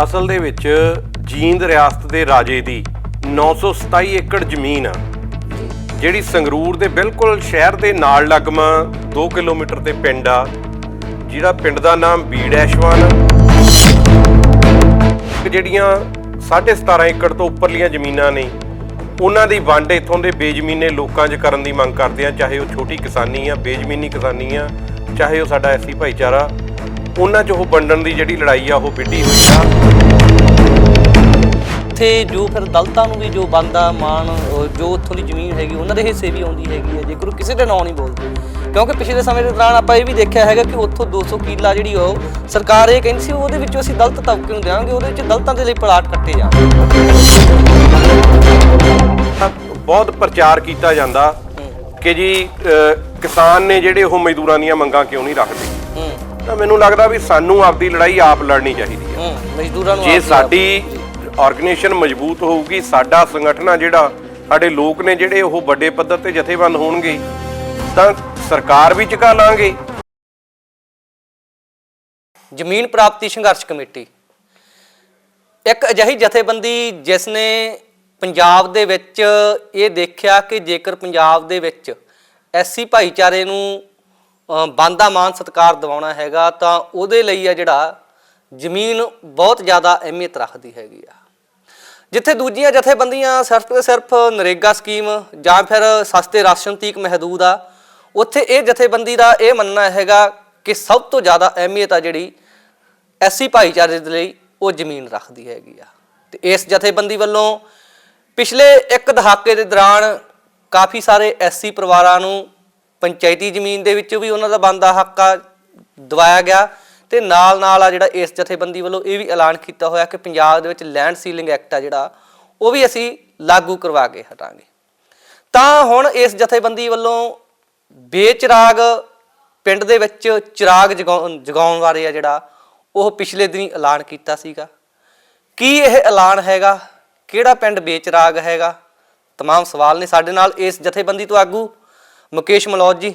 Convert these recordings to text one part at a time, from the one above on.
ਅਸਲ ਦੇ ਵਿੱਚ ਜੀਂਦ ਰਿਆਸਤ ਦੇ ਰਾਜੇ ਦੀ 927 ਏਕੜ ਜ਼ਮੀਨ ਆ ਜਿਹੜੀ ਸੰਗਰੂਰ ਦੇ ਬਿਲਕੁਲ ਸ਼ਹਿਰ ਦੇ ਨਾਲ ਲੱਗਮਾ 2 ਕਿਲੋਮੀਟਰ ਤੇ ਪਿੰਡ ਆ, ਜਿਹੜਾ ਪਿੰਡ ਦਾ ਨਾਮ ਬੀੜੈਸ਼ਵਾਨ ਜਿਹੜੀਆਂ 17.5 ਏਕੜ ਤੋਂ ਉੱਪਰਲੀਆਂ ਜ਼ਮੀਨਾਂ ਨੇ, ਉਹਨਾਂ ਦੀ ਵੰਡ ਇੱਥੋਂ ਦੇ ਬੇਜ਼ਮੀਨੇ ਲੋਕਾਂ 'ਚ ਕਰਨ ਦੀ ਮੰਗ ਕਰਦੇ ਆ, ਚਾਹੇ ਉਹ ਛੋਟੀ ਕਿਸਾਨੀ ਆ, ਬੇਜ਼ਮੀਨੀ ਕਿਸਾਨੀ ਆ, ਚਾਹੇ ਉਹ ਸਾਡਾ ਐਸੀ ਭਾਈਚਾਰਾ। ਉਹਨਾਂ 'ਚ ਉਹ ਵੰਡਣ ਦੀ ਜਿਹੜੀ ਲੜਾਈ ਆ ਉਹ ਵਿੱਢੀ ਹੋਈ ਆ। ਇੱਥੇ ਜੋ ਫਿਰ ਦਲਤਾਂ ਨੂੰ ਵੀ ਜੋ ਬੰਦਾ ਮਾਨ ਜੋ ਉੱਥੋਂ ਦੀ ਜ਼ਮੀਨ ਹੈਗੀ ਉਹਨਾਂ ਦੇ ਹਿੱਸੇ ਵੀ ਆਉਂਦੀ ਹੈਗੀ ਹੈ ਜੇਕਰ ਕਿਸੇ ਦੇ ਨਾਂ ਨਹੀਂ ਬੋਲਦੇ। ਕਿਉਂਕਿ ਪਿਛਲੇ ਸਮੇਂ ਦੇ ਦੌਰਾਨ ਆਪਾਂ ਇਹ ਵੀ ਦੇਖਿਆ ਹੈਗਾ ਕਿ ਉੱਥੋਂ 200 ਕਿੱਲਾ ਜਿਹੜੀ ਉਹ ਸਰਕਾਰ ਇਹ ਕਹਿੰਦੀ ਸੀ ਉਹਦੇ ਵਿੱਚੋਂ ਅਸੀਂ ਦਲਤ ਤਬਕੇ ਨੂੰ ਦੇਵਾਂਗੇ ਉਹਦੇ ਵਿੱਚ ਦਲਤਾਂ ਦੇ ਲਈ ਪਲਾਟ ਕੱਟੇ ਜਾਣਗੇ। ਬਹੁਤ ਪ੍ਰਚਾਰ ਕੀਤਾ ਜਾਂਦਾ ਕਿ ਜੀ ਕਿਸਾਨ ਨੇ ਜਿਹੜੇ ਉਹ ਮਜ਼ਦੂਰਾਂ ਦੀਆਂ ਮੰਗਾਂ ਕਿਉਂ ਨਹੀਂ ਰੱਖਦੇ? ਤਾਂ ਮੈਨੂੰ ਲੱਗਦਾ ਵੀ ਸਾਨੂੰ ਆਪਦੀ ਲੜਾਈ ਆਪ ਲੜਨੀ ਚਾਹੀਦੀ ਹੈ। ਮਜ਼ਦੂਰਾਂ ਨੂੰ ਜੇ ਸਾਡੀ ਆਰਗੇਨਾਈਜੇਸ਼ਨ ਮਜ਼ਬੂਤ ਹੋਊਗੀ ਸਾਡਾ ਸੰਗਠਨ ਆ ਜਿਹੜਾ ਸਾਡੇ ਲੋਕ ਨੇ ਜਿਹੜੇ ਉਹ ਵੱਡੇ ਪੱਧਰ ਤੇ ਜਥੇਬੰਦ ਹੋਣਗੇ ਤਾਂ ਸਰਕਾਰ ਵੀ ਝੁਕਾ ਲਾਂਗੇ। ਜ਼ਮੀਨ ਪ੍ਰਾਪਤੀ ਸੰਘਰਸ਼ ਕਮੇਟੀ। ਇੱਕ ਅਜਿਹੀ ਜਥੇਬੰਦੀ ਜਿਸ ਨੇ ਪੰਜਾਬ ਦੇ ਵਿੱਚ ਇਹ ਦੇਖਿਆ ਕਿ ਜੇਕਰ ਪੰਜਾਬ ਦੇ ਵਿੱਚ ਐਸੀ ਭਾਈਚਾਰੇ ਨੂੰ ਅ, ਬਣਦਾ ਮਾਨ ਸਤਕਾਰ ਦਿਵਾਉਣਾ ਹੈਗਾ ਤਾਂ ਉਹਦੇ ਲਈ ਆ ਜਿਹੜਾ ਜ਼ਮੀਨ ਬਹੁਤ ਜ਼ਿਆਦਾ ਅਹਿਮੀਅਤ ਰੱਖਦੀ ਹੈਗੀ ਆ। ਜਿੱਥੇ ਦੂਜੀਆਂ ਜਥੇਬੰਦੀਆਂ ਸਿਰਫ ਤੇ ਸਿਰਫ ਨਰੇਗਾ ਸਕੀਮ ਜਾਂ ਫਿਰ ਸਸਤੇ ਰਾਸ਼ਨ ਤੀਕ ਮਹਦੂਦ ਆ ਉੱਥੇ ਇਹ ਜਥੇਬੰਦੀ ਦਾ ਇਹ ਮੰਨਣਾ ਹੈਗਾ ਕਿ ਸਭ ਤੋਂ ਜ਼ਿਆਦਾ ਅਹਿਮੀਅਤ ਆ ਜਿਹੜੀ ਐਸੀ ਭਾਈਚਾਰੇ ਦੇ ਲਈ ਉਹ ਜ਼ਮੀਨ ਰੱਖਦੀ ਹੈਗੀ ਆ। ਤੇ ਇਸ ਜਥੇਬੰਦੀ ਵੱਲੋਂ ਪਿਛਲੇ ਇੱਕ ਦਹਾਕੇ ਦੇ ਦੌਰਾਨ ਕਾਫੀ ਸਾਰੇ ਐਸੀ ਪਰਿਵਾਰਾਂ ਨੂੰ ਪੰਚਾਇਤੀ ਜ਼ਮੀਨ ਦੇ ਵਿੱਚੋਂ ਵੀ ਉਹਨਾਂ ਦਾ ਬਣਦਾ ਹੱਕ ਆ ਦਵਾਇਆ ਗਿਆ ਤੇ ਨਾਲ ਨਾਲ ਆ ਜਿਹੜਾ ਇਸ ਜਥੇਬੰਦੀ ਵੱਲੋਂ ਇਹ ਵੀ ਐਲਾਨ ਕੀਤਾ ਹੋਇਆ ਕਿ ਪੰਜਾਬ ਦੇ ਵਿੱਚ ਲੈਂਡ ਸੀਲਿੰਗ ਐਕਟ ਆ ਜਿਹੜਾ ਉਹ ਵੀ ਅਸੀਂ ਲਾਗੂ ਕਰਵਾ ਕੇ ਹਟਾਂਗੇ ਤਾਂ ਹੁਣ ਇਸ ਜਥੇਬੰਦੀ ਵੱਲੋਂ ਬੇਚਿਰਾਗ ਪਿੰਡ ਦੇ ਵਿੱਚ ਚਿਰਾਗ ਜਗਾਉਣ ਜਗਾਉਣ ਬਾਰੇ ਆ ਜਿਹੜਾ ਉਹ ਪਿਛਲੇ ਦਿਨੀ ਐਲਾਨ ਕੀਤਾ ਸੀਗਾ ਕੀ ਇਹ ਐਲਾਨ ਹੈਗਾ ਕਿਹੜਾ ਪਿੰਡ ਬੇਚਿਰਾਗ ਹੈਗਾ तमाम ਸਵਾਲ ਨੇ ਸਾਡੇ ਨਾਲ ਇਸ ਜਥੇਬੰਦੀ ਤੋਂ ਆਗੂ ਮੁਕੇਸ਼ ਮਲੌਦ ਜੀ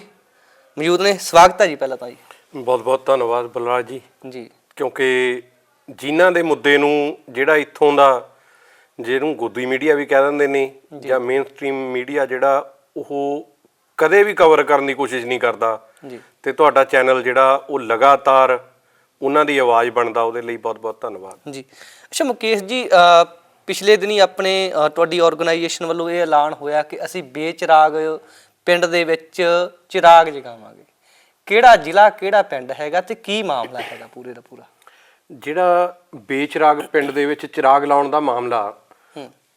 ਮੌਜੂਦ ਨੇ। ਸਵਾਗਤ ਹੈ ਜੀ ਪਹਿਲਾਂ ਤਾਂ ਜੀ। ਬਹੁਤ ਬਹੁਤ ਧੰਨਵਾਦ ਬਲਰਾਜ ਜੀ। ਜੀ। ਕਿਉਂਕਿ ਜਿਨ੍ਹਾਂ ਦੇ ਮੁੱਦੇ ਨੂੰ ਜਿਹੜਾ ਇੱਥੋਂ ਦਾ ਜਿਹਨੂੰ ਗੋਦੀ ਮੀਡੀਆ ਵੀ ਕਹਿ ਦਿੰਦੇ ਨੇ ਜਾਂ। ਮੇਨਸਟ੍ਰੀਮ ਮੀਡੀਆ ਜਿਹੜਾ ਉਹ ਕਦੇ ਵੀ ਕਵਰ ਕਰਨ ਦੀ ਕੋਸ਼ਿਸ਼ ਨਹੀਂ ਕਰਦਾ। ਜੀ। ਤੇ ਤੁਹਾਡਾ ਚੈਨਲ ਜਿਹੜਾ ਉਹ ਲਗਾਤਾਰ ਉਹਨਾਂ ਦੀ ਆਵਾਜ਼ ਬਣਦਾ ਉਹਦੇ ਲਈ ਬਹੁਤ ਬਹੁਤ ਧੰਨਵਾਦ। ਜੀ। ਅੱਛਾ ਮੁਕੇਸ਼ ਜੀ ਪਿਛਲੇ ਦਿਨੀ ਆਪਣੇ ਤੁਹਾਡੀ ਆਰਗੇਨਾਈਜੇਸ਼ਨ ਵੱਲੋਂ ਇਹ ਐਲਾਨ ਹੋਇਆ ਕਿ ਅਸੀਂ ਬੇਚਿਰਾਗ ਪਿੰਡ ਦੇ ਵਿੱਚ ਚਿਰਾਗ ਜਗਾਵਾਂਗੇ। ਕਿਹੜਾ ਜ਼ਿਲ੍ਹਾ ਕਿਹੜਾ ਪਿੰਡ ਹੈਗਾ ਤੇ ਕੀ ਮਾਮਲਾ ਹੈਗਾ ਪੂਰੇ ਦਾ ਪੂਰਾ? ਜਿਹੜਾ ਬੇਚਰਾਗ ਪਿੰਡ ਦੇ ਵਿੱਚ ਚਿਰਾਗ ਲਾਉਣ ਦਾ ਮਾਮਲਾ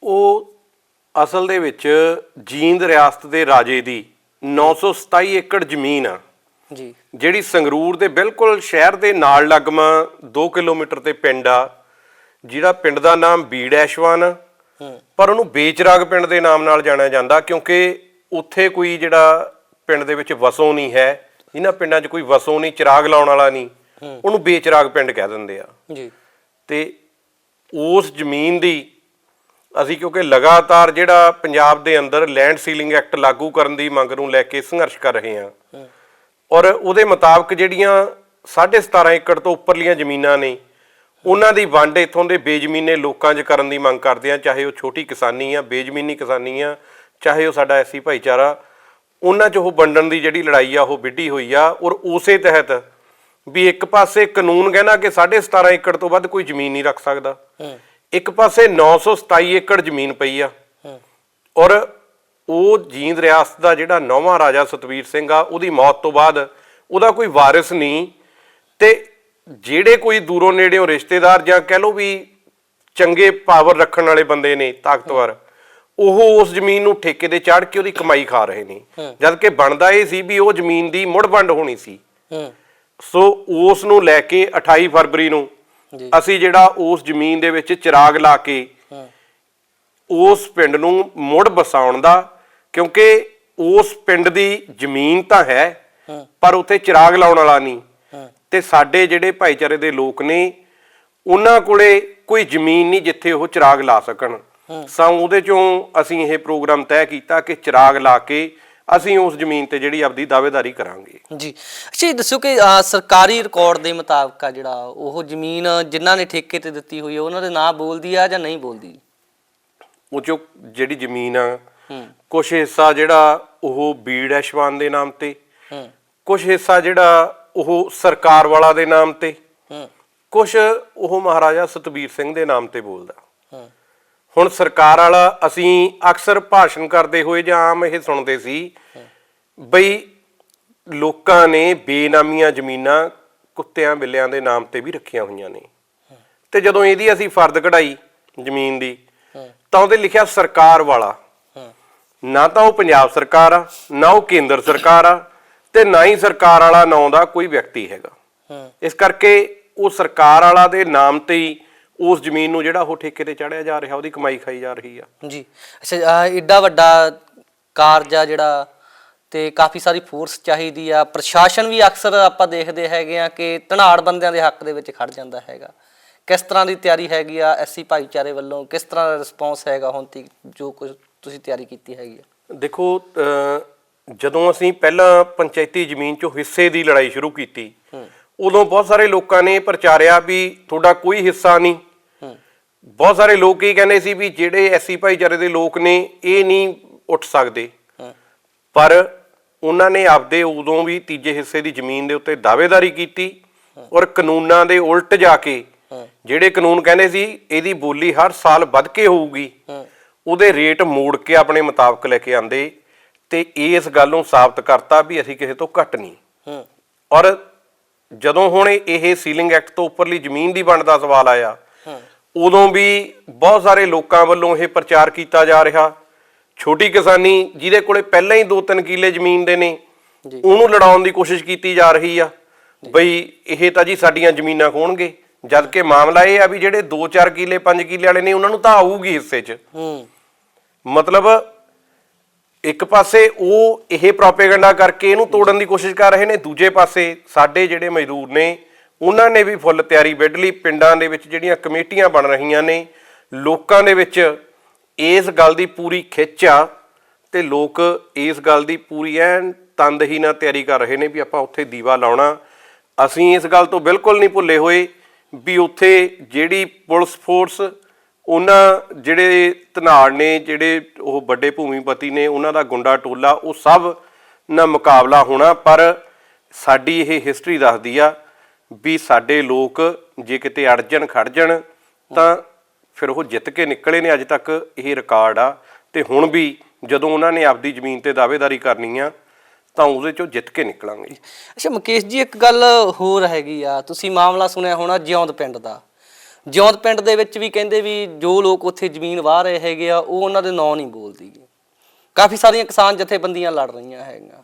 ਉਹ ਅਸਲ ਦੇ ਵਿੱਚ ਜੀਂਦ ਰਿਆਸਤ ਦੇ ਰਾਜੇ ਦੀ 927 ਏਕੜ ਜ਼ਮੀਨ ਆ। ਜੀ। ਜਿਹੜੀ ਸੰਗਰੂਰ ਦੇ ਬਿਲਕੁਲ ਸ਼ਹਿਰ ਦੇ ਨਾਲ ਲੱਗਮਾ 2 ਕਿਲੋਮੀਟਰ ਤੇ ਪਿੰਡ ਆ ਜਿਹੜਾ ਪਿੰਡ ਦਾ ਨਾਮ ਬੀੜੈਸ਼ਵਾਨ ਆ। ਹੂੰ। ਪਰ ਉਹਨੂੰ ਬੇਚਰਾਗ ਪਿੰਡ ਦੇ ਨਾਮ ਨਾਲ ਜਾਣਿਆ ਜਾਂਦਾ ਕਿਉਂਕਿ ਉੱਥੇ ਕੋਈ ਜਿਹੜਾ ਪਿੰਡ ਦੇ ਵਿੱਚ ਵਸੋਂ ਨਹੀਂ ਹੈ ਇਹਨਾਂ ਪਿੰਡਾਂ 'ਚ ਕੋਈ ਵਸੋਂ ਨਹੀਂ ਚਿਰਾਗ ਲਾਉਣ ਵਾਲਾ ਨਹੀਂ ਉਹਨੂੰ ਬੇਚਰਾਗ ਪਿੰਡ ਕਹਿ ਦਿੰਦੇ ਆ। ਜੀ। ਤੇ ਉਸ ਜ਼ਮੀਨ ਦੀ ਅਸੀਂ ਕਿਉਂਕਿ ਲਗਾਤਾਰ ਜਿਹੜਾ ਪੰਜਾਬ ਦੇ ਅੰਦਰ ਲੈਂਡ ਸੀਲਿੰਗ ਐਕਟ ਲਾਗੂ ਕਰਨ ਦੀ ਮੰਗ ਨੂੰ ਲੈ ਕੇ ਸੰਘਰਸ਼ ਕਰ ਰਹੇ ਹਾਂ। ਔਰ ਉਹਦੇ ਮੁਤਾਬਕ ਜਿਹੜੀਆਂ 17.5 ਏਕੜ ਤੋਂ ਉੱਪਰਲੀਆਂ ਜ਼ਮੀਨਾਂ ਨੇ ਉਹਨਾਂ ਦੀ ਵੰਡ ਇੱਥੋਂ ਦੇ ਬੇਜ਼ਮੀਨੇ ਲੋਕਾਂ 'ਚ ਕਰਨ ਦੀ ਮੰਗ ਕਰਦੇ ਆ ਚਾਹੇ ਉਹ ਛੋਟੀ ਕਿਸਾਨੀ ਆ ਬੇਜ਼ਮੀਨੀ ਕਿਸਾਨੀ ਆ ਚਾਹੇ ਉਹ ਸਾਡਾ ਐਸੀ ਭਾਈਚਾਰਾ ਉਹਨਾਂ 'ਚ ਉਹ ਵੰਡਣ ਦੀ ਜਿਹੜੀ ਲੜਾਈ ਆ ਉਹ ਵਿੱਢੀ ਹੋਈ ਆ ਔਰ ਉਸੇ ਤਹਿਤ ਵੀ ਇੱਕ ਪਾਸੇ ਕਾਨੂੰਨ ਕਹਿੰਦਾ ਕਿ 17.5 ਏਕੜ ਤੋਂ ਵੱਧ ਕੋਈ ਜ਼ਮੀਨ ਨਹੀਂ ਰੱਖ ਸਕਦਾ। ਇੱਕ ਪਾਸੇ 927 ਏਕੜ ਜ਼ਮੀਨ ਪਈ ਆ। ਔਰ ਉਹ ਜੀਂਦ ਰਿਆਸਤ ਦਾ ਜਿਹੜਾ ਨੌਵਾਂ ਰਾਜਾ ਸਤਵੀਰ ਸਿੰਘ ਆ ਉਹਦੀ ਮੌਤ ਤੋਂ ਬਾਅਦ ਉਹਦਾ ਕੋਈ ਵਾਰਿਸ ਨਹੀਂ ਤੇ ਜਿਹੜੇ ਕੋਈ ਦੂਰੋਂ ਨੇੜਿਓਂ ਰਿਸ਼ਤੇਦਾਰ ਜਾਂ ਕਹਿ ਲਓ ਵੀ ਚੰਗੇ ਪਾਵਰ ਰੱਖਣ ਵਾਲੇ ਬੰਦੇ ਨੇ ਤਾਕਤਵਰ ਉਹ ਉਸ ਜ਼ਮੀਨ ਨੂੰ ਠੇਕੇ ਤੇ ਚਾੜ ਕੇ ਉਹਦੀ ਕਮਾਈ ਖਾ ਰਹੇ ਨੇ। ਜਦ ਕਿ ਬਣਦਾ ਇਹ ਸੀ ਵੀ ਉਹ ਜ਼ਮੀਨ ਦੀ ਮੁੜ ਵੰਡ ਹੋਣੀ ਸੀ। ਸੋ ਉਸ ਨੂੰ ਲੈ ਕੇ 28 ਫਰਵਰੀ ਨੂੰ ਅਸੀਂ ਜਿਹੜਾ ਉਸ ਜ਼ਮੀਨ ਦੇ ਵਿੱਚ ਚਿਰਾਗ ਲਾ ਕੇ ਉਸ ਪਿੰਡ ਨੂੰ ਮੁੜ ਬਸਾਉਣ ਦਾ ਕਿਉਂਕਿ ਉਸ ਪਿੰਡ ਦੀ ਜ਼ਮੀਨ ਤਾਂ ਹੈ ਪਰ ਉੱਥੇ ਚਿਰਾਗ ਲਾਉਣ ਵਾਲਾ ਨਹੀਂ। ਤੇ ਸਾਡੇ ਜਿਹੜੇ ਭਾਈਚਾਰੇ ਦੇ ਲੋਕ ਨੇ ਉਹਨਾਂ ਕੋਲੇ ਕੋਈ ਜ਼ਮੀਨ ਨਹੀਂ ਜਿੱਥੇ ਉਹ ਚਿਰਾਗ ਲਾ ਸਕਣ। ਸਾ ਉਹਦੇ ਚੋਂ ਅਸੀਂ ਇਹ ਪ੍ਰੋਗਰਾਮ ਤੈਅ ਕੀਤਾ ਕਿ ਚਿਰਾਗ ਲਾ ਕੇ ਅਸੀਂ ਉਸ ਜ਼ਮੀਨ ਤੇ ਜਿਹੜੀ ਆਪਦੀ ਦਾਅਵੇਦਾਰੀ ਕਰਾਂਗੇ। ਜੀ। ਅੱਛਾ ਇਹ ਦੱਸੋ ਕਿ ਸਰਕਾਰੀ ਰਿਕਾਰਡ ਦੇ ਮੁਤਾਬਕ ਆ ਜਿਹੜਾ ਉਹ ਜ਼ਮੀਨ ਜਿਨ੍ਹਾਂ ਨੇ ਠੇਕੇ ਤੇ ਦਿੱਤੀ ਹੋਈ ਹੈ ਉਹਨਾਂ ਦੇ ਨਾਂ ਬੋਲਦੀ ਆ ਜਾਂ ਨਹੀਂ ਬੋਲਦੀ? ਉਹ ਚੋਂ ਜਿਹੜੀ ਜ਼ਮੀਨ ਆ ਕੁਝ ਹਿੱਸਾ ਜਿਹੜਾ ਉਹ ਬੀੜ ਐਸ਼ਵਾਨ ਦੇ ਨਾਮ ਤੇ ਕੁਝ ਹਿੱਸਾ ਜਿਹੜਾ ਉਹ ਸਰਕਾਰ ਵਾਲਾ ਦੇ ਨਾਮ ਤੇ ਕੁਝ ਉਹ ਮਹਾਰਾਜਾ ਸਤਬੀਰ ਸਿੰਘ ਦੇ ਨਾਮ ਤੇ ਬੋਲਦਾ। ਹੁਣ ਸਰਕਾਰ ਵਾਲਾ ਅਸੀਂ ਅਕਸਰ ਭਾਸ਼ਣ ਕਰਦੇ ਹੋਏ ਜਾਂ ਆਮ ਇਹ ਸੁਣਦੇ ਸੀ ਬਈ ਲੋਕਾਂ ਨੇ ਬੇਨਾਮੀਆਂ ਜ਼ਮੀਨਾਂ ਕੁੱਤਿਆਂ ਬਿੱਲਿਆਂ ਦੇ ਨਾਮ ਤੇ ਵੀ ਰੱਖੀਆਂ ਹੋਈਆਂ ਨੇ। ਤੇ ਜਦੋਂ ਇਹਦੀ ਅਸੀਂ ਫਰਦ ਕਢਾਈ ਜ਼ਮੀਨ ਦੀ, ਤਾਂ ਉਹਦੇ ਲਿਖਿਆ ਸਰਕਾਰ ਵਾਲਾ। ਨਾ ਤਾਂ ਉਹ ਪੰਜਾਬ ਸਰਕਾਰ ਆ, ਨਾ ਉਹ ਕੇਂਦਰ ਸਰਕਾਰ ਆ ਤੇ ਨਾ ਹੀ ਸਰਕਾਰ ਵਾਲਾ ਨਾਂ ਦਾ ਕੋਈ ਵਿਅਕਤੀ ਹੈਗਾ। ਇਸ ਕਰਕੇ ਉਹ ਸਰਕਾਰ ਵਾਲਾ ਦੇ ਨਾਮ ਤੇ ਹੀ ਉਸ ਜ਼ਮੀਨ ਨੂੰ ਜਿਹੜਾ ਉਹ ਠੇਕੇ ਤੇ ਚੜਿਆ ਜਾ ਰਿਹਾ ਉਹਦੀ ਕਮਾਈ ਖਾਈ ਜਾ ਰਹੀ ਆ। ਜੀ। ਅੱਛਾ ਏਡਾ ਵੱਡਾ ਕਾਰਜ ਆ ਜਿਹੜਾ ਤੇ ਕਾਫੀ ਸਾਰੀ ਫੋਰਸ ਚਾਹੀਦੀ ਆ। ਪ੍ਰਸ਼ਾਸਨ ਵੀ ਅਕਸਰ ਆਪਾਂ ਦੇਖਦੇ ਹੈਗੇ ਆ ਕਿ ਧਨਾੜ ਬੰਦਿਆਂ ਦੇ ਹੱਕ ਦੇ ਵਿੱਚ ਖੜ ਜਾਂਦਾ ਹੈਗਾ। ਕਿਸ ਤਰ੍ਹਾਂ ਦੀ ਤਿਆਰੀ ਹੈਗੀ ਆ ਐਸਸੀ ਭਾਈਚਾਰੇ ਵੱਲੋਂ? ਕਿਸ ਤਰ੍ਹਾਂ ਦਾ ਰਿਸਪੌਂਸ ਹੈਗਾ ਹੁਣ ਤੱਕ ਜੋ ਕੁਝ ਤੁਸੀਂ ਤਿਆਰੀ ਕੀਤੀ ਹੈਗੀ ਆ? ਦੇਖੋ ਜਦੋਂ ਅਸੀਂ ਪਹਿਲਾਂ ਪੰਚਾਇਤੀ ਜ਼ਮੀਨ 'ਚੋਂ ਹਿੱਸੇ ਦੀ ਲੜਾਈ ਸ਼ੁਰੂ ਕੀਤੀ ਉਦੋਂ ਬਹੁਤ ਸਾਰੇ ਲੋਕਾਂ ਨੇ ਪ੍ਰਚਾਰਿਆ ਵੀ ਤੁਹਾਡਾ ਕੋਈ ਹਿੱਸਾ ਨਹੀਂ। ਬਹੁਤ ਸਾਰੇ ਲੋਕ ਇਹ ਕਹਿੰਦੇ ਸੀ ਵੀ ਜਿਹੜੇ ਐਸੀ ਭਾਈਚਾਰੇ ਦੇ ਲੋਕ ਨੇ ਇਹ ਨਹੀਂ ਉੱਠ ਸਕਦੇ। ਪਰ ਉਹਨਾਂ ਨੇ ਆਪਦੇ ਉਦੋਂ ਵੀ ਤੀਜੇ ਹਿੱਸੇ ਦੀ ਜ਼ਮੀਨ ਦੇ ਉੱਤੇ ਦਾਅਵੇਦਾਰੀ ਕੀਤੀ ਔਰ ਕਾਨੂੰਨਾਂ ਦੇ ਉਲਟ ਜਾ ਕੇ ਜਿਹੜੇ ਕਾਨੂੰਨ ਕਹਿੰਦੇ ਸੀ ਇਹਦੀ ਬੋਲੀ ਹਰ ਸਾਲ ਵੱਧ ਕੇ ਹੋਊਗੀ ਉਹਦੇ ਰੇਟ ਮੋੜ ਕੇ ਆਪਣੇ ਮੁਤਾਬਕ ਲੈ ਕੇ ਆਂਦੇ ਤੇ ਇਸ ਗੱਲ ਨੂੰ ਸਾਬਤ ਕਰਤਾ ਵੀ ਅਸੀਂ ਕਿਸੇ ਤੋਂ ਘੱਟ ਨਹੀਂ। ਔਰ ਜਦੋਂ ਹੁਣ ਇਹ ਸੀਲਿੰਗ ਐਕਟ ਤੋਂ ਉੱਪਰਲੀ ਜ਼ਮੀਨ ਦੀ ਵੰਡ ਦਾ ਸਵਾਲ ਆਇਆ ਉਦੋਂ ਵੀ ਬਹੁਤ ਸਾਰੇ ਲੋਕਾਂ ਵੱਲੋਂ ਇਹ ਪ੍ਰਚਾਰ ਕੀਤਾ ਜਾ ਰਿਹਾ। ਛੋਟੀ ਕਿਸਾਨੀ ਜਿਹਦੇ ਕੋਲੇ ਪਹਿਲਾਂ ਹੀ 2-3 ਕਿੱਲੇ ਜ਼ਮੀਨ ਦੇ ਨੇ। ਉਹਨੂੰ ਲੜਾਉਣ ਦੀ ਕੋਸ਼ਿਸ਼ ਕੀਤੀ ਜਾ ਰਹੀ ਆ। ਬਈ ਇਹ ਤਾਂ ਜੀ ਸਾਡੀਆਂ ਜ਼ਮੀਨਾਂ ਖੋਣਗੇ ਜਦ ਕਿ ਮਾਮਲਾ ਇਹ ਆ ਵੀ ਜਿਹੜੇ 2-4 ਕਿੱਲੇ 5 ਕਿੱਲੇ ਵਾਲੇ ਨੇ ਉਹਨਾਂ ਨੂੰ ਤਾਂ ਆਊਗੀ ਹਿੱਸੇ 'ਚ। ਹੂੰ। ਮਤਲਬ ਇੱਕ ਪਾਸੇ ਉਹ ਇਹ ਪ੍ਰੋਪੇਗੈਂਡਾ ਕਰਕੇ ਇਹਨੂੰ ਤੋੜਨ ਦੀ ਕੋਸ਼ਿਸ਼ ਕਰ ਰਹੇ ਨੇ ਦੂਜੇ ਪਾਸੇ ਸਾਡੇ ਜਿਹੜੇ ਮਜ਼ਦੂਰ ਨੇ ਉਹਨਾਂ ਨੇ ਵੀ ਫੁੱਲ ਤਿਆਰੀ ਵਿੱਢ ਲਈ। ਪਿੰਡਾਂ ਦੇ ਵਿੱਚ ਜਿਹੜੀਆਂ ਕਮੇਟੀਆਂ ਬਣ ਰਹੀਆਂ ਨੇ, ਲੋਕਾਂ ਦੇ ਵਿੱਚ ਇਸ ਗੱਲ ਦੀ ਪੂਰੀ ਖਿੱਚ ਆ ਤੇ ਲੋਕ ਇਸ ਗੱਲ ਦੀ ਪੂਰੀ ਐਨ ਤੰਦਹੀ ਨਾਲ ਤਿਆਰੀ ਕਰ ਰਹੇ ਨੇ ਵੀ ਆਪਾਂ ਉੱਥੇ ਦੀਵਾ ਲਾਉਣਾ। ਅਸੀਂ ਇਸ ਗੱਲ ਤੋਂ ਬਿਲਕੁਲ ਨਹੀਂ ਭੁੱਲੇ ਹੋਏ ਵੀ ਉੱਥੇ ਜਿਹੜੀ ਪੁਲਿਸ ਫੋਰਸ, ਉਹਨਾਂ ਜਿਹੜੇ ਧਨਾੜ ਨੇ, ਜਿਹੜੇ ਉਹ ਵੱਡੇ ਭੂਮੀਪਤੀ ਨੇ, ਉਹਨਾਂ ਦਾ ਗੁੰਡਾ ਟੋਲਾ, ਉਹ ਸਭ ਨਾਲ ਮੁਕਾਬਲਾ ਹੋਣਾ, ਪਰ ਸਾਡੀ ਇਹ ਹਿਸਟਰੀ ਦੱਸਦੀ ਆ ਵੀ ਸਾਡੇ ਲੋਕ ਜੇ ਕਿਤੇ ਅੜਜਣ ਖੜਜਣ, ਤਾਂ ਫਿਰ ਉਹ ਜਿੱਤ ਕੇ ਨਿਕਲੇ ਨੇ ਅੱਜ ਤੱਕ, ਇਹ ਰਿਕਾਰਡ ਆ। ਤੇ ਹੁਣ ਵੀ ਜਦੋਂ ਉਹਨਾਂ ਨੇ ਆਪਦੀ ਜ਼ਮੀਨ ਤੇ ਦਾਅਵੇਦਾਰੀ ਕਰਨੀ ਆ, ਤਾਂ ਉਹਦੇ ਚੋਂ ਜਿੱਤ ਕੇ ਨਿਕਲਾਂਗੇ। ਅੱਛਾ, ਮੁਕੇਸ਼ ਜੀ, ਇੱਕ ਗੱਲ ਹੋਰ ਹੈਗੀ ਆ। ਤੁਸੀਂ ਮਾਮਲਾ ਸੁਣਿਆ ਹੋਣਾ ਜਿਉਂਦ ਪਿੰਡ ਦਾ। ਜਿਉਂਦ ਪਿੰਡ ਦੇ ਵਿੱਚ ਵੀ ਕਹਿੰਦੇ ਵੀ ਜੋ ਲੋਕ ਉੱਥੇ ਜ਼ਮੀਨ ਵਾਹ ਰਹੇ ਹੈਗੇ ਆ, ਉਹ ਉਹਨਾਂ ਦੇ ਨਾਂ ਨਹੀਂ ਬੋਲਦੀ ਕਾਫੀ ਸਾਰੀਆਂ ਕਿਸਾਨ ਜਥੇਬੰਦੀਆਂ ਲੜ ਰਹੀਆਂ ਹੈਗੀਆਂ।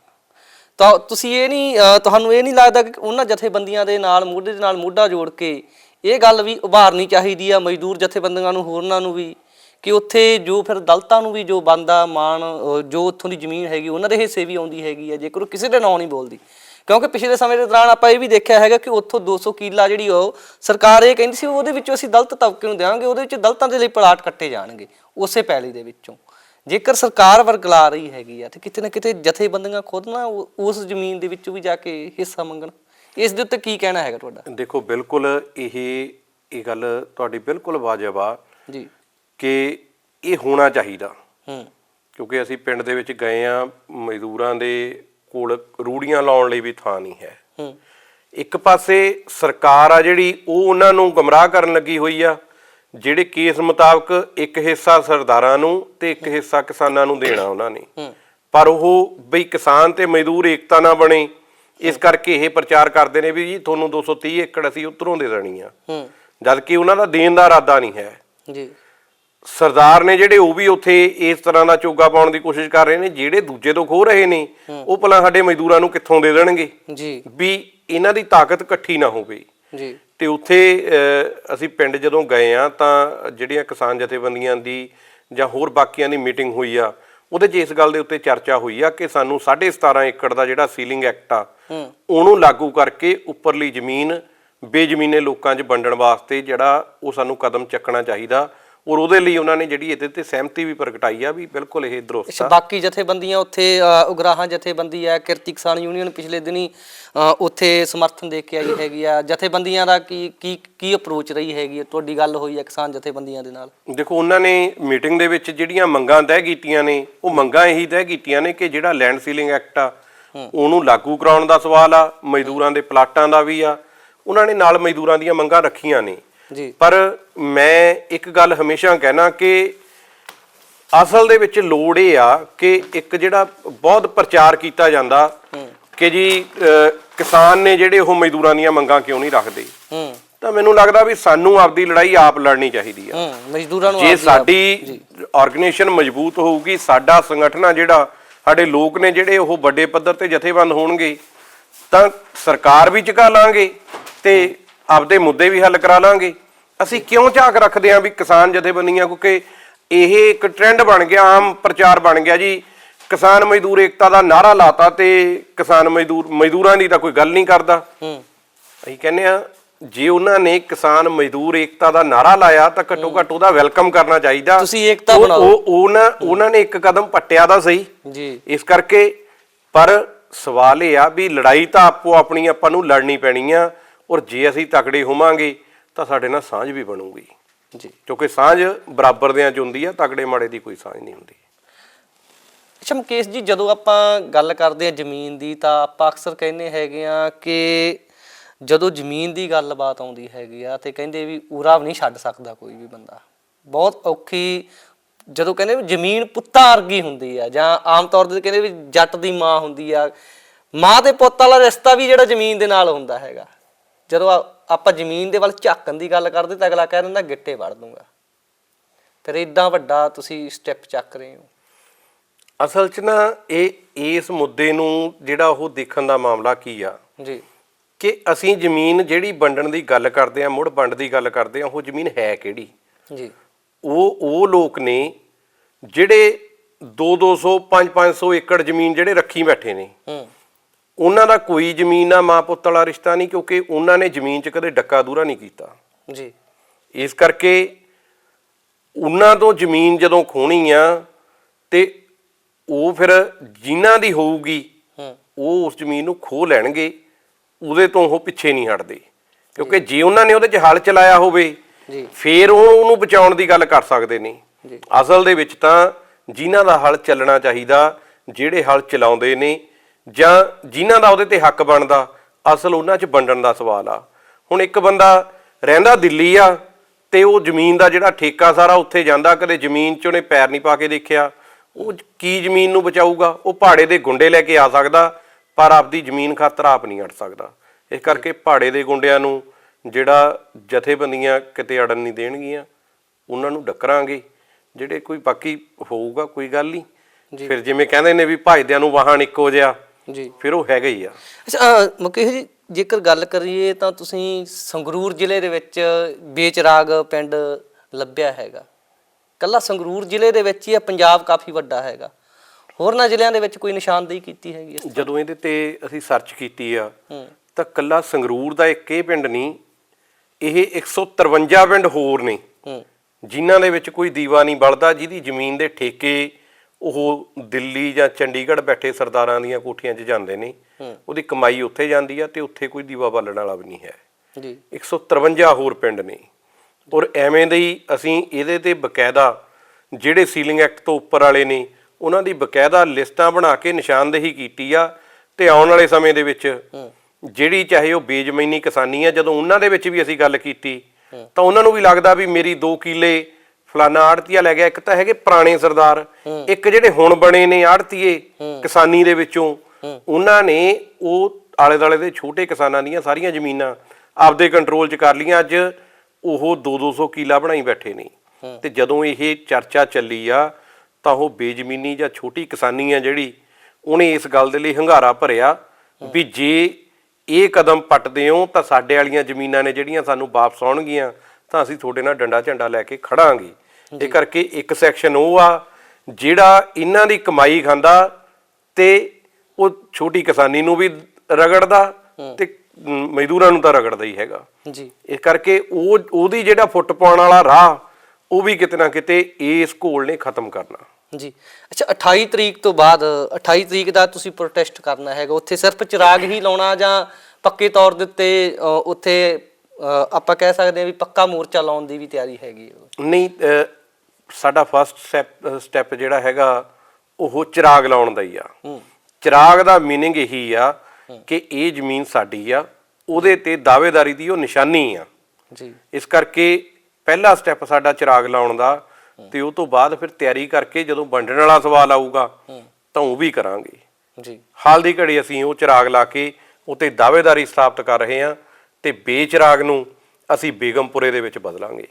ਤਾਂ ਤੁਸੀਂ ਇਹ ਨਹੀਂ, ਅਹ, ਤੁਹਾਨੂੰ ਇਹ ਨਹੀਂ ਲੱਗਦਾ ਕਿ ਉਹਨਾਂ ਜਥੇਬੰਦੀਆਂ ਦੇ ਨਾਲ, ਮੋਢੇ ਦੇ ਨਾਲ ਮੋਢਾ ਜੋੜ ਕੇ ਇਹ ਗੱਲ ਵੀ ਉਭਾਰਨੀ ਚਾਹੀਦੀ ਆ ਮਜ਼ਦੂਰ ਜਥੇਬੰਦੀਆਂ ਨੂੰ, ਹੋਰਨਾਂ ਨੂੰ ਵੀ, ਕਿ ਉੱਥੇ ਜੋ ਫਿਰ ਦਲਤਾਂ ਨੂੰ ਵੀ ਜੋ ਬੰਦਾ ਮਾਣ, ਅਹ, ਜੋ ਉੱਥੋਂ ਦੀ ਜ਼ਮੀਨ ਹੈਗੀ, ਉਹਨਾਂ ਦੇ ਹਿੱਸੇ ਵੀ ਆਉਂਦੀ ਹੈਗੀ ਆ, ਜੇਕਰ ਉਹ ਕਿਸੇ ਦੇ ਨਾਂ ਨਹੀਂ ਬੋਲਦੀ। ਕਿਉਂਕਿ ਪਿਛਲੇ ਸਮੇਂ ਦੇ ਦੌਰਾਨ ਆਪਾਂ ਇਹ ਵੀ ਦੇਖਿਆ ਹੈਗਾ ਕਿ ਉੱਥੋਂ 200 ਕਿੱਲਾ ਜਿਹੜੀ ਉਹ ਸਰਕਾਰ ਇਹ ਕਹਿੰਦੀ ਸੀ, ਉਹਦੇ ਵਿੱਚੋਂ ਅਸੀਂ ਦਲਤ ਤਬਕੇ ਨੂੰ ਦੇਵਾਂਗੇ ਉਹਦੇ ਵਿੱਚ ਦਲਤਾਂ ਦੇ ਲਈ ਪਲਾਟ ਕੱਟੇ ਜਾਣਗੇ, ਉਸੇ ਪੈਲੀ ਦੇ ਵਿੱਚੋਂ। ਜੇਕਰ ਸਰਕਾਰ ਵਰਗਲਾ ਰਹੀ ਹੈਗੀ ਆ ਤੇ ਕਿਤੇ ਨਾ ਕਿਤੇ ਜਥੇਬੰਦੀਆਂ ਖੁਦ ਨਾ ਉਹ- ਉਸ ਜ਼ਮੀਨ ਦੇ ਵਿੱਚੋਂ ਵੀ ਜਾ ਕੇ ਹਿੱਸਾ ਮੰਗਣ। ਇਸ ਦੇ ਉੱਤੇ ਕੀ ਕਹਿਣਾ ਹੈਗਾ ਤੁਹਾਡਾ? ਦੇਖੋ ਬਿਲਕੁਲ ਇਹ ਇਹ ਗੱਲ ਤੁਹਾਡੀ ਬਿਲਕੁਲ ਵਾਜਬ ਆ ਜੀ। ਕਿ ਇਹ ਹੋਣਾ ਚਾਹੀਦਾ। ਹੂੰ। ਕਿਉਂਕਿ ਅਸੀਂ ਪਿੰਡ ਦੇ ਵਿੱਚ ਗਏ ਆ ਮਜ਼ਦੂਰਾਂ ਦੇ ਕੋਲ ਰੂੜੀਆਂ ਲਾਉਣ ਲਈ ਵੀ ਥਾਂ ਨਹੀਂ ਹੈ। ਹੂੰ। ਇੱਕ ਪਾਸੇ ਸਰਕਾਰ ਆ ਜਿਹੜੀ ਉਹ ਉਹਨਾਂ ਨੂੰ ਗਮਰਾਹ ਕਰਨ ਲੱਗੀ ਹੋਈ ਆ। ਜਿਹੜੇ ਕੇਸ ਮੁਤਾਬਕ ਇੱਕ ਹਿੱਸਾ ਸਰਦਾਰਾਂ ਨੂੰ ਤੇ ਇੱਕ ਹਿੱਸਾ ਕਿਸਾਨਾਂ ਨੂੰ ਦੇਣਾ ਉਹਨਾਂ ਨੇ। ਪਰ ਉਹ ਬਈ ਕਿਸਾਨ ਤੇ ਮਜ਼ਦੂਰ ਏਕਤਾ ਨਾ ਬਣੇ ਇਸ ਕਰਕੇ ਇਹ ਪ੍ਰਚਾਰ ਕਰਦੇ ਨੇ ਵੀ ਜੀ ਤੁਹਾਨੂੰ 230 ਏਕੜ ਅਸੀਂ ਉਧਰੋਂ ਦੇ ਦੇਣੀ ਆ। ਜਦ ਕਿ ਉਹਨਾਂ ਦਾ ਦੇਣ ਦਾ ਇਰਾਦਾ ਨਹੀਂ ਹੈ। ਜੀ। ਸਰਦਾਰ ਨੇ ਜਿਹੜੇ ਉਹ ਵੀ ਉੱਥੇ ਇਸ ਤਰ੍ਹਾਂ ਦਾ ਚੋਗਾ ਪਾਉਣ ਦੀ ਕੋਸ਼ਿਸ਼ ਕਰ ਰਹੇ ਨੇ ਜਿਹੜੇ ਦੂਜੇ ਤੋਂ ਖੋ ਰਹੇ ਨੇ ਉਹ ਭਲਾ ਸਾਡੇ ਮਜ਼ਦੂਰਾਂ ਨੂੰ ਕਿੱਥੋਂ ਦੇ ਦੇਣਗੇ? ਜੀ। ਵੀ ਇਹਨਾਂ ਦੀ ਤਾਕਤ ਇਕੱਠੀ ਨਾ ਹੋਵੇ। ਜੀ। ਤੇ ਉੱਥੇ ਅਸੀਂ ਪਿੰਡ ਜਦੋਂ ਗਏ ਆ ਤਾਂ ਜਿਹੜੀਆਂ ਕਿਸਾਨ ਜਥੇਬੰਦੀਆਂ ਦੀ ਜਾਂ ਹੋਰ ਬਾਕੀਆਂ ਦੀ ਮੀਟਿੰਗ ਹੋਈ ਆ ਉਹਦੇ 'ਚ ਇਸ ਗੱਲ ਦੇ ਉੱਤੇ ਚਰਚਾ ਹੋਈ ਆ ਕਿ ਸਾਨੂੰ 17.5 ਏਕੜ ਦਾ ਜਿਹੜਾ ਸੀਲਿੰਗ ਐਕਟ ਆ ਉਹਨੂੰ ਲਾਗੂ ਕਰਕੇ ਉੱਪਰਲੀ ਜ਼ਮੀਨ ਬੇਜ਼ਮੀਨੇ ਲੋਕਾਂ 'ਚ ਵੰਡਣ ਵਾਸਤੇ ਜਿਹੜਾ ਉਹ ਸਾਨੂੰ ਕਦਮ ਚੱਕਣਾ ਚਾਹੀਦਾ ਔਰ ਉਹਦੇ ਲਈ ਉਹਨਾਂ ਨੇ ਜਿਹੜੀ ਇਹਦੇ ਤੇ ਸਹਿਮਤੀ ਵੀ ਪ੍ਰਗਟਾਈ ਆ ਵੀ ਬਿਲਕੁਲ ਇਹ ਦਰੁਸਤ ਆ। ਬਾਕੀ ਜਥੇਬੰਦੀਆਂ ਉੱਥੇ ਉਗਰਾਹਾਂ ਜਥੇਬੰਦੀ ਹੈ ਕਿਰਤੀ ਕਿਸਾਨ ਯੂਨੀਅਨ ਪਿਛਲੇ ਦਿਨੀ ਉੱਥੇ ਸਮਰਥਨ ਦੇ ਕੇ ਆਈ ਹੈਗੀ ਆ। ਜਥੇਬੰਦੀਆਂ ਦਾ ਕੀ ਕੀ ਕੀ ਅਪਰੋਚ ਰਹੀ ਹੈਗੀ ਤੁਹਾਡੀ ਗੱਲ ਹੋਈ ਹੈ ਕਿਸਾਨ ਜਥੇਬੰਦੀਆਂ ਦੇ ਨਾਲ? ਦੇਖੋ ਉਹਨਾਂ ਨੇ ਮੀਟਿੰਗ ਦੇ ਵਿੱਚ ਜਿਹੜੀਆਂ ਮੰਗਾਂ ਤੈਅ ਕੀਤੀਆਂ ਨੇ ਉਹ ਮੰਗਾਂ ਇਹੀ ਤੈਅ ਕੀਤੀਆਂ ਨੇ ਕਿ ਜਿਹੜਾ ਲੈਂਡ ਸੀਲਿੰਗ ਐਕਟ ਆ ਉਹਨੂੰ ਲਾਗੂ ਕਰਾਉਣ ਦਾ ਸਵਾਲ ਆ ਮਜ਼ਦੂਰਾਂ ਦੇ ਪਲਾਟਾਂ ਦਾ ਵੀ ਆ। ਉਹਨਾਂ ਨੇ ਨਾਲ ਮਜ਼ਦੂਰਾਂ ਦੀਆਂ ਮੰਗਾਂ ਰੱਖੀਆਂ ਨੇ। ਜੀ। ਪਰ ਮੈਂ ਇੱਕ ਗੱਲ ਹਮੇਸ਼ਾ ਕਹਿਣਾ ਕਿ ਅਸਲ ਦੇ ਵਿੱਚ ਲੋੜ ਇਹ ਆ ਕਿ ਇੱਕ ਜਿਹੜਾ ਬਹੁਤ ਪ੍ਰਚਾਰ ਕੀਤਾ ਜਾਂਦਾ ਕਿ ਜੀ ਕਿਸਾਨ ਨੇ ਜਿਹੜੇ ਉਹ ਮਜ਼ਦੂਰਾਂ ਦੀਆਂ ਮੰਗਾਂ ਕਿਉਂ ਨਹੀਂ ਰੱਖਦੇ? ਤਾਂ ਮੈਨੂੰ ਲੱਗਦਾ ਵੀ ਸਾਨੂੰ ਆਪਦੀ ਲੜਾਈ ਆਪ ਲੜਨੀ ਚਾਹੀਦੀ ਆ। ਮਜ਼ਦੂਰਾਂ ਨੂੰ ਜੇ ਸਾਡੀ ਆਰਗੇਨਾਈਜੇਸ਼ਨ ਮਜ਼ਬੂਤ ਹੋਊਗੀ ਸਾਡਾ ਸੰਗਠਨ ਆ ਜਿਹੜਾ ਸਾਡੇ ਲੋਕ ਨੇ ਜਿਹੜੇ ਉਹ ਵੱਡੇ ਪੱਧਰ ਤੇ ਜਥੇਬੰਦ ਹੋਣਗੇ ਤਾਂ ਸਰਕਾਰ ਵੀ ਝੁਕਾ ਲਾਂਗੇ ਤੇ ਆਪਦੇ ਮੁੱਦੇ ਵੀ ਹੱਲ ਕਰਾ ਲਾਂਗੇ। ਅਸੀਂ ਕਿਉਂ ਝਾਕ ਰੱਖਦੇ ਆਂ ਵੀ ਕਿਸਾਨ ਜਥੇਬੰਦੀਆਂ? ਕਿਉਂਕਿ ਇਹ ਇੱਕ ਟ੍ਰੈਂਡ ਬਣ ਗਿਆ ਆਮ ਪ੍ਰਚਾਰ ਬਣ ਗਿਆ ਜੀ। ਕਿਸਾਨ ਮਜ਼ਦੂਰ ਏਕਤਾ ਦਾ ਨਾਰਾ ਲਾਤਾ ਤੇ ਕਿਸਾਨ ਮਜ਼ਦੂਰ ਮਜ਼ਦੂਰਾਂ ਦੀ ਤਾਂ ਕੋਈ ਗੱਲ ਨਹੀਂ ਕਰਦਾ। ਹੂੰ। ਅਸੀਂ ਕਹਿੰਦੇ ਆ ਜੇ ਉਹਨਾਂ ਨੇ ਕਿਸਾਨ ਮਜ਼ਦੂਰ ਏਕਤਾ ਦਾ ਨਾਰਾ ਲਾਇਆ ਤਾਂ ਘੱਟੋ ਘੱਟ ਉਹਦਾ ਵੈਲਕਮ ਕਰਨਾ ਚਾਹੀਦਾ। ਤੁਸੀਂ ਏਕਤਾ ਬਣਾਓ। ਉਹ ਉਹਨਾਂ ਉਹਨਾਂ ਨੇ ਇੱਕ ਕਦਮ ਪੱਟਿਆ ਦਾ ਸਹੀ। ਜੀ। ਇਸ ਕਰਕੇ ਪਰ ਸਵਾਲ ਇਹ ਆ ਵੀ ਲੜਾਈ ਤਾਂ ਆਪੋ ਆਪਣੀ ਆਪਾਂ ਨੂੰ ਲੜਨੀ ਪੈਣੀ ਆ। ਔਰ ਜੇ ਅਸੀਂ ਤਕੜੇ ਹੋਵਾਂਗੇ ਤਾਂ ਸਾਡੇ ਨਾਲ ਸਾਂਝ ਵੀ ਬਣੂਗੀ। ਜੀ। ਕਿਉਂਕਿ ਸਾਂਝ ਬਰਾਬਰ ਦਿਆਂ ਚ ਹੁੰਦੀ ਆ ਤਕੜੇ ਮਾੜੇ ਦੀ ਕੋਈ ਸਾਂਝ ਨਹੀਂ ਹੁੰਦੀ। ਅੱਛਾ ਮੁਕੇਸ਼ ਜੀ ਜਦੋਂ ਆਪਾਂ ਗੱਲ ਕਰਦੇ ਆ ਜ਼ਮੀਨ ਦੀ ਤਾਂ ਆਪਾਂ ਅਕਸਰ ਕਹਿੰਦੇ ਹੈਗੇ ਆ ਕਿ ਜਦੋਂ ਜ਼ਮੀਨ ਦੀ ਗੱਲਬਾਤ ਆਉਂਦੀ ਹੈਗੀ ਆ ਤੇ ਕਹਿੰਦੇ ਵੀ ਉਰਾ ਵੀ ਨਹੀਂ ਛੱਡ ਸਕਦਾ ਕੋਈ ਵੀ ਬੰਦਾ। ਬਹੁਤ ਔਖੀ ਜਦੋਂ ਕਹਿੰਦੇ ਵੀ ਜ਼ਮੀਨ ਪੁੱਤਾਂ ਵਰਗੀ ਹੁੰਦੀ ਆ ਜਾਂ ਆਮ ਤੌਰ ਤੇ ਕਹਿੰਦੇ ਵੀ ਜੱਟ ਦੀ ਮਾਂ ਹੁੰਦੀ ਆ ਮਾਂ ਤੇ ਪੁੱਤ ਵਾਲਾ ਰਿਸ਼ਤਾ ਵੀ ਜਿਹੜਾ ਜ਼ਮੀਨ ਦੇ ਨਾਲ ਹੁੰਦਾ ਹੈਗਾ। ਜਦੋਂ ਆਪਾਂ ਜ਼ਮੀਨ ਦੇ ਵੱਲ ਝਾਕਣ ਦੀ ਗੱਲ ਕਰਦੇ ਤਾਂ ਅਗਲਾ ਕਹਿ ਦਿੰਦਾ ਗਿੱਟੇ ਵੜ ਦੂੰਗਾ। ਫਿਰ ਇਦਾਂ ਵੱਡਾ ਤੁਸੀਂ ਸਟੈਪ ਚੱਕ ਰਹੇ ਹੋ। ਅਸਲ 'ਚ ਨਾ ਇਹ ਇਸ ਮੁੱਦੇ ਨੂੰ ਜਿਹੜਾ ਉਹ ਦੇਖਣ ਦਾ ਮਾਮਲਾ ਕੀ ਆ? ਜੀ। ਕਿ ਅਸੀਂ ਜ਼ਮੀਨ ਜਿਹੜੀ ਵੰਡਣ ਦੀ ਗੱਲ ਕਰਦੇ ਆ ਮੁੜ ਵੰਡ ਦੀ ਗੱਲ ਕਰਦੇ ਆ ਉਹ ਜ਼ਮੀਨ ਹੈ ਕਿਹੜੀ? ਜੀ। ਉਹ ਉਹ ਲੋਕ ਨੇ ਜਿਹੜੇ 2-200 5-500 ਏਕੜ ਜ਼ਮੀਨ ਜਿਹੜੇ ਰੱਖੀ ਬੈਠੇ ਨੇ। ਹੂੰ। ਉਹਨਾਂ ਦਾ ਕੋਈ ਜ਼ਮੀਨ ਨਾਲ ਮਾਂ ਪੁੱਤ ਵਾਲਾ ਰਿਸ਼ਤਾ ਨਹੀਂ ਕਿਉਂਕਿ ਉਹਨਾਂ ਨੇ ਜ਼ਮੀਨ 'ਚ ਕਦੇ ਡੱਕਾ ਦੂਰਾ ਨਹੀਂ ਕੀਤਾ। ਜੀ। ਇਸ ਕਰਕੇ ਉਹਨਾਂ ਤੋਂ ਜ਼ਮੀਨ ਜਦੋਂ ਖੋਣੀ ਆ ਤੇ ਉਹ ਫਿਰ ਜਿਨ੍ਹਾਂ ਦੀ ਹੋਊਗੀ ਉਹ ਉਸ ਜ਼ਮੀਨ ਨੂੰ ਖੋਹ ਲੈਣਗੇ ਉਹਦੇ ਤੋਂ ਉਹ ਪਿੱਛੇ ਨਹੀਂ ਹਟਦੇ। ਕਿਉਂਕਿ ਜੇ ਉਹਨਾਂ ਨੇ ਉਹਦੇ 'ਚ ਹਲ ਚਲਾਇਆ ਹੋਵੇ ਜੀ। ਫੇਰ ਉਹ ਉਹਨੂੰ ਬਚਾਉਣ ਦੀ ਗੱਲ ਕਰ ਸਕਦੇ ਨੇ। ਜੀ। ਅਸਲ ਦੇ ਵਿੱਚ ਤਾਂ ਜਿਨ੍ਹਾਂ ਦਾ ਹਲ ਚੱਲਣਾ ਚਾਹੀਦਾ ਜਿਹੜੇ ਹਲ ਚਲਾਉਂਦੇ ਨੇ ਜਾਂ ਜਿਨ੍ਹਾਂ ਦਾ ਉਹਦੇ ਤੇ ਹੱਕ ਬਣਦਾ ਅਸਲ ਉਹਨਾਂ 'ਚ ਵੰਡਣ ਦਾ ਸਵਾਲ ਆ। ਹੁਣ ਇੱਕ ਬੰਦਾ ਰਹਿੰਦਾ ਦਿੱਲੀ ਆ ਤੇ ਉਹ ਜ਼ਮੀਨ ਦਾ ਜਿਹੜਾ ਠੇਕਾ ਸਾਰਾ ਉੱਥੇ ਜਾਂਦਾ ਕਦੇ ਜ਼ਮੀਨ 'ਚ ਉਹਨੇ ਪੈਰ ਨਹੀਂ ਪਾ ਕੇ ਦੇਖਿਆ। ਉਹ ਕੀ ਜ਼ਮੀਨ ਨੂੰ ਬਚਾਊਗਾ? ਉਹ ਪਹਾੜੇ ਦੇ ਗੁੰਡੇ ਲੈ ਕੇ ਆ ਸਕਦਾ ਪਰ ਆਪਦੀ ਜ਼ਮੀਨ ਖਾਤਰ ਆਪ ਨਹੀਂ ਅੜ ਸਕਦਾ। ਇਸ ਕਰਕੇ ਪਹਾੜੇ ਦੇ ਗੁੰਡਿਆਂ ਨੂੰ ਜਿਹੜਾ ਜਥੇਬੰਦੀਆਂ ਕਿਤੇ ਅੜਨ ਨਹੀਂ ਦੇਣਗੀਆਂ ਉਹਨਾਂ ਨੂੰ ਡੱਕਰਾਂਗੇ। ਜਿਹੜੇ ਕੋਈ ਬਾਕੀ ਹੋਊਗਾ ਕੋਈ ਗੱਲ ਨਹੀਂ। ਫਿਰ ਜਿਵੇਂ ਕਹਿੰਦੇ ਨੇ ਵੀ ਭਾਈਦਿਆਂ ਨੂੰ ਵਾਹਣ ਇੱਕੋ ਜਿਹਾ। ਜੀ। ਫਿਰ ਉਹ ਹੈਗਾ ਹੀ ਆ। ਅੱਛਾ ਮੁਕੇਸ਼ ਜੀ ਜੇਕਰ ਗੱਲ ਕਰੀਏ ਤਾਂ ਤੁਸੀਂ ਸੰਗਰੂਰ ਜ਼ਿਲ੍ਹੇ ਦੇ ਵਿੱਚ ਬੇਚਰਾਗ ਪਿੰਡ ਲੱਭਿਆ ਹੈਗਾ। ਕੱਲਾ ਸੰਗਰੂਰ ਜ਼ਿਲ੍ਹੇ ਦੇ ਵਿੱਚ ਹੀ ਆ ਪੰਜਾਬ ਕਾਫੀ ਵੱਡਾ ਹੈਗਾ। ਹੋਰਨਾਂ ਜ਼ਿਲ੍ਹਿਆਂ ਦੇ ਵਿੱਚ ਕੋਈ ਨਿਸ਼ਾਨਦੇਹੀ ਕੀਤੀ ਹੈਗੀ ਇਸ ਜਦੋਂ ਇਹਦੇ ਤੇ ਅਸੀਂ ਸਰਚ ਕੀਤੀ ਆ ਹੂੰ। ਤਾਂ ਕੱਲਾ ਸੰਗਰੂਰ ਦਾ ਇੱਕ ਇਹ ਪਿੰਡ ਨਹੀਂ ਇਹ 153 ਪਿੰਡ ਹੋਰ ਨੇ। ਹੂੰ। ਜਿਨ੍ਹਾਂ ਦੇ ਵਿੱਚ ਕੋਈ ਦੀਵਾ ਨਹੀਂ ਬਲਦਾ ਜਿਹਦੀ ਜ਼ਮੀਨ ਦੇ ਠੇਕੇ ਉਹ ਦਿੱਲੀ ਜਾਂ ਚੰਡੀਗੜ੍ਹ ਬੈਠੇ ਸਰਦਾਰਾਂ ਦੀਆਂ ਕੋਠੀਆਂ 'ਚ ਜਾਂਦੇ ਨੇ। ਉਹਦੀ ਕਮਾਈ ਉੱਥੇ ਜਾਂਦੀ ਆ ਤੇ ਉੱਥੇ ਕੋਈ ਦੀਵਾ ਬਾਲਣ ਵਾਲਾ ਵੀ ਨਹੀਂ ਹੈ। ਜੀ। 153 ਹੋਰ ਪਿੰਡ ਨੇ। ਔਰ ਐਵੇਂ ਦੇ ਹੀ ਅਸੀਂ ਇਹਦੇ ਤੇ ਬਕਾਇਦਾ ਜਿਹੜੇ ਸੀਲਿੰਗ ਐਕਟ ਤੋਂ ਉੱਪਰ ਵਾਲੇ ਨੇ ਉਹਨਾਂ ਦੀ ਬਕਾਇਦਾ ਲਿਸਟਾਂ ਬਣਾ ਕੇ ਨਿਸ਼ਾਨਦੇਹੀ ਕੀਤੀ ਆ ਤੇ ਆਉਣ ਵਾਲੇ ਸਮੇਂ ਦੇ ਵਿੱਚ ਜਿਹੜੀ ਚਾਹੇ ਉਹ ਬੇਜ਼ਮੀਨੀ ਕਿਸਾਨੀ ਆ ਜਦੋਂ ਉਹਨਾਂ ਦੇ ਵਿੱਚ ਵੀ ਅਸੀਂ ਗੱਲ ਕੀਤੀ ਤਾਂ ਉਹਨਾਂ ਨੂੰ ਵੀ ਲੱਗਦਾ ਵੀ ਮੇਰੀ 2 ਕਿੱਲੇ ਫਲਾਨਾ ਆੜਤੀਆ ਲੈ ਗਿਆ ਇੱਕ ਤਾਂ ਹੈਗੇ ਪੁਰਾਣੇ ਸਰਦਾਰ ਇੱਕ ਜਿਹੜੇ ਹੁਣ ਬਣੇ ਨੇ ਆੜਤੀਏ ਕਿਸਾਨੀ ਦੇ ਵਿੱਚੋਂ ਉਹਨਾਂ ਨੇ ਉਹ ਆਲੇ ਦਾਲੇ ਦੇ ਛੋਟੇ ਕਿਸਾਨਾਂ ਦੀਆਂ ਸਾਰੀਆਂ ਜ਼ਮੀਨਾਂ ਆਪਦੇ ਕੰਟਰੋਲ 'ਚ ਕਰ ਲੀਆਂ ਅੱਜ ਉਹ 2-200 ਕਿੱਲਾ ਬਣਾਈ ਬੈਠੇ ਨੇ। ਤੇ ਜਦੋਂ ਇਹ ਚਰਚਾ ਚੱਲੀ ਆ ਤਾਂ ਉਹ ਬੇਜ਼ਮੀਨੀ ਜਾਂ ਛੋਟੀ ਕਿਸਾਨੀ ਆ ਜਿਹੜੀ ਉਹਨੇ ਇਸ ਗੱਲ ਦੇ ਲਈ ਹੰਗਾਰਾ ਭਰਿਆ ਵੀ ਜੇ ਇਹ ਕਦਮ ਪੱਟਦੇ ਹੋ ਤਾਂ ਸਾਡੇ ਵਾਲੀਆਂ ਜ਼ਮੀਨਾਂ ਨੇ ਜਿਹੜੀਆਂ ਸਾਨੂੰ ਵਾਪਸ ਆਉਣਗੀਆਂ। ਤਾਂ ਅਸੀਂ ਤੁਹਾਡੇ ਨਾਲ ਡੰਡਾ ਝੰਡਾ ਲੈ ਕੇ ਖੜਾਂਗੇ। ਇਹ ਕਰਕੇ ਇੱਕ ਸੈਕਸ਼ਨ ਉਹ ਆ ਜਿਹੜਾ ਇਹਨਾਂ ਦੀ ਕਮਾਈ ਖਾਂਦਾ ਤੇ ਉਹ ਛੋਟੀ ਕਿਸਾਨੀ ਨੂੰ ਵੀ ਰਗੜਦਾ ਤੇ ਮਜ਼ਦੂਰਾਂ ਨੂੰ ਤਾਂ ਰਗੜਦਾ ਹੀ ਹੈਗਾ। ਜੀ। ਇਸ ਕਰਕੇ ਉਹ ਉਹਦੀ ਜਿਹੜਾ ਫੁੱਟ ਪਾਉਣ ਵਾਲਾ ਰਾਹ ਉਹ ਵੀ ਕਿਤੇ ਨਾ ਕਿਤੇ ਇਸ ਘੋਲ ਨੇ ਖਤਮ ਕਰਨਾ। ਜੀ। ਅੱਛਾ 28 ਤਰੀਕ ਤੋਂ ਬਾਅਦ 28 ਤਰੀਕ ਦਾ ਤੁਸੀਂ ਪ੍ਰੋਟੈਸਟ ਕਰਨਾ ਹੈਗਾ। ਉੱਥੇ ਸਿਰਫ ਚਿਰਾਗ ਹੀ ਲਾਉਣਾ ਜਾਂ ਪੱਕੇ ਤੌਰ ਦੇ ਉੱਤੇ ਉੱਥੇ ਆਪਾਂ ਕਹਿ ਸਕਦੇ ਹਾਂ ਵੀ ਪੱਕਾ ਮੋਰਚਾ ਲਾਉਣ ਦੀ ਵੀ ਤਿਆਰੀ ਹੈਗੀ ਹੈ ਨਹੀਂ ਅਹ, ਸਾਡਾ ਫਸਟ ਸਟੈਪ ਸਟੈਪ ਜਿਹੜਾ ਹੈਗਾ ਉਹ ਚਿਰਾਗ ਲਾਉਣ ਦਾ ਹੀ ਆ ਹੂੰ ਚਿਰਾਗ ਦਾ मीनिंग ਇਹੀ ਆ ਕਿ ਇਹ ਜ਼ਮੀਨ ਸਾਡੀ ਆ ਉਹਦੇ ਤੇ ਦਾਅਵੇਦਾਰੀ ਦੀ ਉਹ ਨਿਸ਼ਾਨੀ ਆ ਜੀ ਇਸ ਕਰਕੇ ਪਹਿਲਾ ਸਟੈਪ ਸਾਡਾ ਚਿਰਾਗ ਲਾਉਣ ਦਾ ਤੇ ਉਹ ਤੋਂ ਬਾਅਦ ਫਿਰ ਤਿਆਰੀ ਕਰਕੇ ਜਦੋਂ ਵੰਡਣ ਵਾਲਾ ਸਵਾਲ ਆਊਗਾ ਤਾਂ ਉਹ ਵੀ ਕਰਾਂਗੇ ਜੀ ਹਾਲ ਦੀ ਘੜੀ ਅਸੀਂ ਉਹ ਚਿਰਾਗ ਲਾ ਕੇ ਉਤੇ ਦਾਅਵੇਦਾਰੀ ਸਥਾਪਿਤ ਕਰ ਰਹੇ ਹਾਂ ਤੇ ਬੇਚਰਾਗ ਨੂੰ ਅਸੀਂ ਬੇਗਮਪੁਰੇ ਦੇ ਵਿੱਚ ਬਦਲਾਂਗੇ।